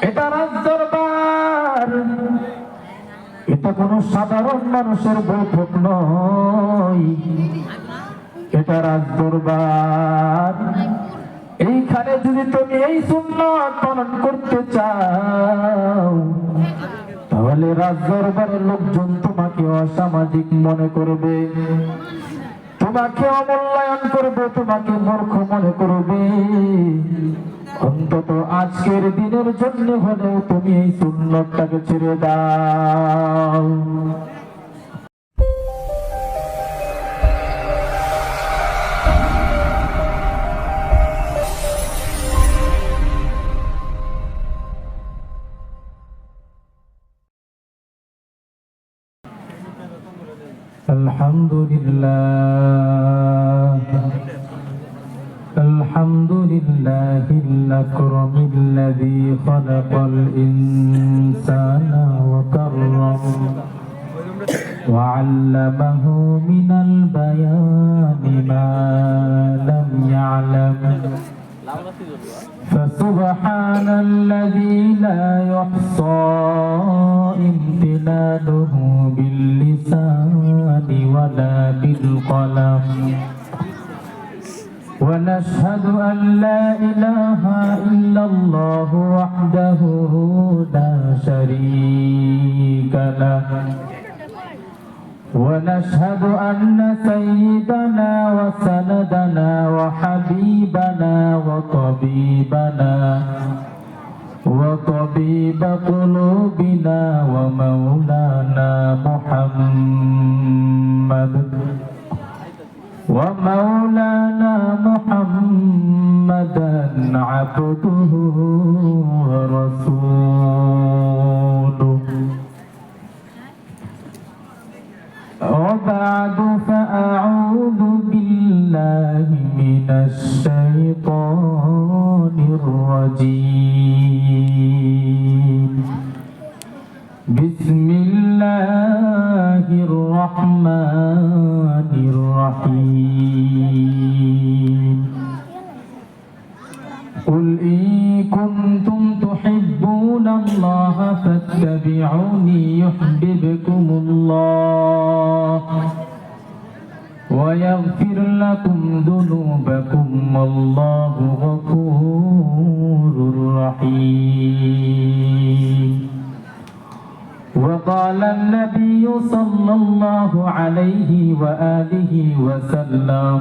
এটা এটা কোনো সাধারণ মানুষের বৈঠক নয়। এটা রাজ দরবার। এইখানে যদি তুমি এই সুন্নত পালন করতে চাও, তাহলে রাজ দরবারের লোকজন তোমাকে অসামাজিক মনে করবে। তোমাকে অমূল্যায়ন করবে, তোমাকে মূর্খ মনে করবে। অন্তত আজকের দিনের জন্য হলেও তুমি এই সুন্নতটাকে ছেড়ে দাও الحمد لله الحمد لله الأكرم الذي خلق الإنسان وكرم وعلمه من البيان ما لم يعلم فسبحان الذي لا يحصى امتنانه باللسان ولا بالقلم أشهد أن لا إله إلا الله وحده لا شريك له ونشهد أن سيدنا وسندنا وحبيبنا وطبيبنا وطبيب قلوبنا ومولانا محمد ومولانا عبده ورسوله. وبعد فأعوذ بالله من الشيطان الرجيم. بسم الله الرحمن تحبون الله فاتبعوني يحببكم الله ويغفر لكم ذنوبكم والله غفور رحيم وقال النبي صلى الله عليه وآله وسلم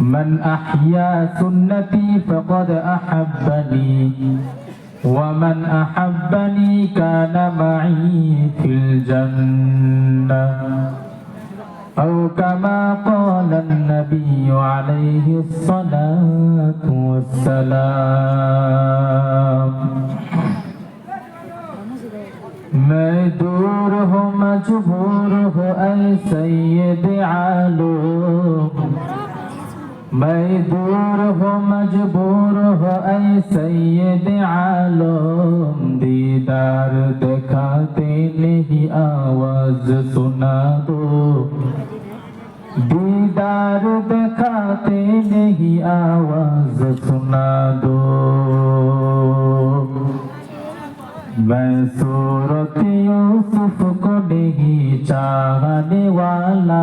من أحيا سنتي فقد أحبني ومن أحبني كان معي في الجنة. أو كما قال النبي عليه الصلاة والسلام. مدوره مجبوره أي سيد عالم میں دور ہو مجبور ہو اے سید عالم دیدار دکھاتے نہیں آواز سنا دو دیدار دکھاتے نہیں آواز سنا دو میں صورت یوسف کو نہیں چاہنے والا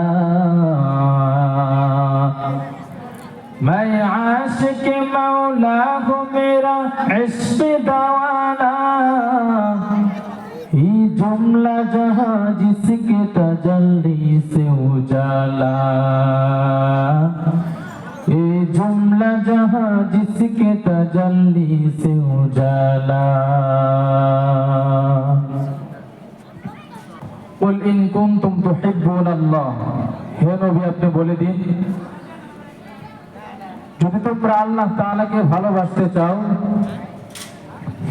میں عاشق مولا ہوں میرا عشق دوانا یہ جملہ جہاں جس کے تجلی سے اجالا یہ جملہ جہاں جس کے تجلی سے اجالا قل ان کنتم تحبون اللہ হে নবী আপনি বলে দিন যদি তোমরা আল্লাহ তাআলাকে ভালোবাসতে চাও,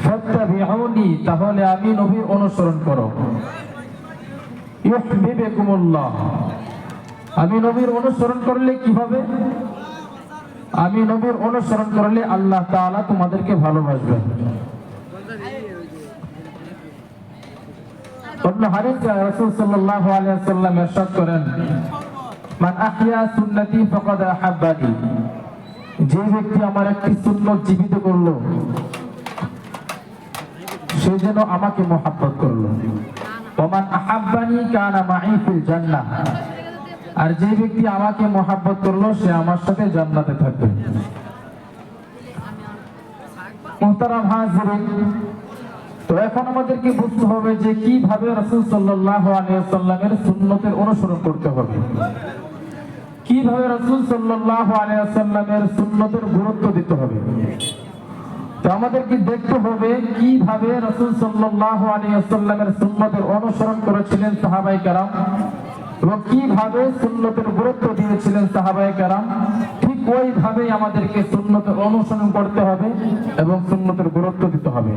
ফাত্তাবিউনি, তাহলে আমি নবীর অনুসরণ করো। আমি নবীর অনুসরণ করলে কি হবে আমি নবীর অনুসরণ করলে আল্লাহ তাআলা তোমাদেরকে ভালোবাসবেন অন্য করেন সুন্নতি যে ব্যক্তি আমার একটি সুন্নত জীবিত করল, সে যেন আমাকে মহাব্বত করল। ওমান আহাব্বানি কানা মাই ফিল আর যে ব্যক্তি আমাকে মহাব্বত করল, সে আমার সাথে জান্নাতে থাকবে। মুহতারাম হাজিরিন তো এখন আমাদেরকে বুঝতে হবে যে কীভাবে রাসূল সাল্লাল্লাহু আলাইহি ওয়াসাল্লামের সুন্নতের অনুসরণ করতে হবে। কীভাবে রাসূল সাল্লাল্লাহু আলাইহি ওয়াসাল্লামের সুন্নতের গুরুত্ব দিতে হবে? তো আমাদেরকে দেখতে হবে কীভাবে রাসূল সাল্লাল্লাহু আলাইহি ওয়াসাল্লামের সুন্নতের অনুসরণ করেছিলেন সাহাবাই কেরাম এবং কীভাবে সুন্নতের গুরুত্ব দিয়েছিলেন সাহাবাই কেরাম। ঠিক ওইভাবেই আমাদেরকে সুন্নতের অনুসরণ করতে হবে এবং সুন্নতের গুরুত্ব দিতে হবে।